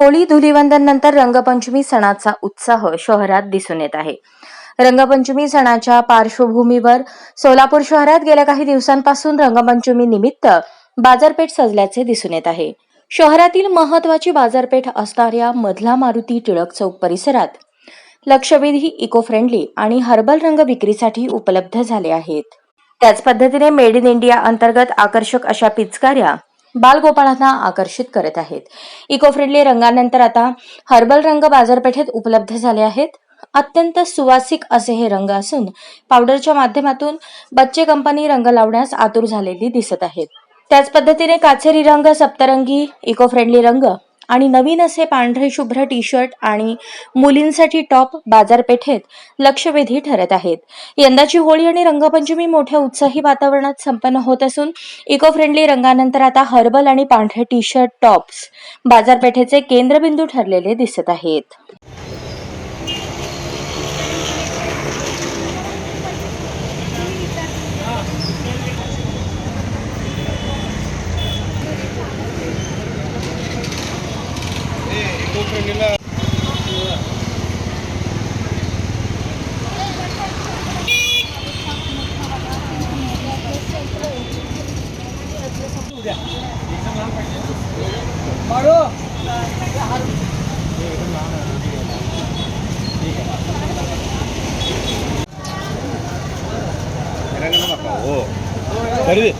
होळी धुलिवंदन नंतर रंगपंचमी सणाचा उत्साह शहरात दिसून येत आहे. रंगपंचमी सणाच्या पार्श्वभूमीवर सोलापूर शहरात गेल्या काही दिवसांपासून रंगपंचमी निमित्त बाजारपेठ सजल्याचे दिसून येत आहे. शहरातील महत्वाची बाजारपेठ असणाऱ्या मधला मारुती टिळक चौक परिसरात लक्षवेधी इको फ्रेंडली आणि हर्बल रंग विक्रीसाठी उपलब्ध झाले आहेत. त्याच पद्धतीने मेड इन इंडिया अंतर्गत आकर्षक अशा पिचकाऱ्या बालगोपाळांना आकर्षित करत आहेत. इको फ्रेंडली रंगानंतर आता हर्बल रंग बाजारपेठेत उपलब्ध झाले आहेत. अत्यंत सुवासिक असे हे रंग असून पावडरच्या माध्यमातून बच्चे कंपनी रंग लावण्यास आतुर झालेली दिसत आहेत. त्याच पद्धतीने काचेरी रंग सप्तरंगी इको फ्रेंडली रंग आणि नवीन असे पांढरे शुभ्र टी शर्ट आणि मुलींसाठी टॉप बाजारपेठेत लक्षवेधी ठरत आहेत. यंदाची होळी आणि रंगपंचमी मोठ्या उत्साही वातावरणात संपन्न होत असून इको फ्रेंडली रंगानंतर आता हर्बल आणि पांढरे टी शर्ट टॉप्स बाजारपेठेचे केंद्रबिंदू ठरलेले दिसत आहेत. हो तरी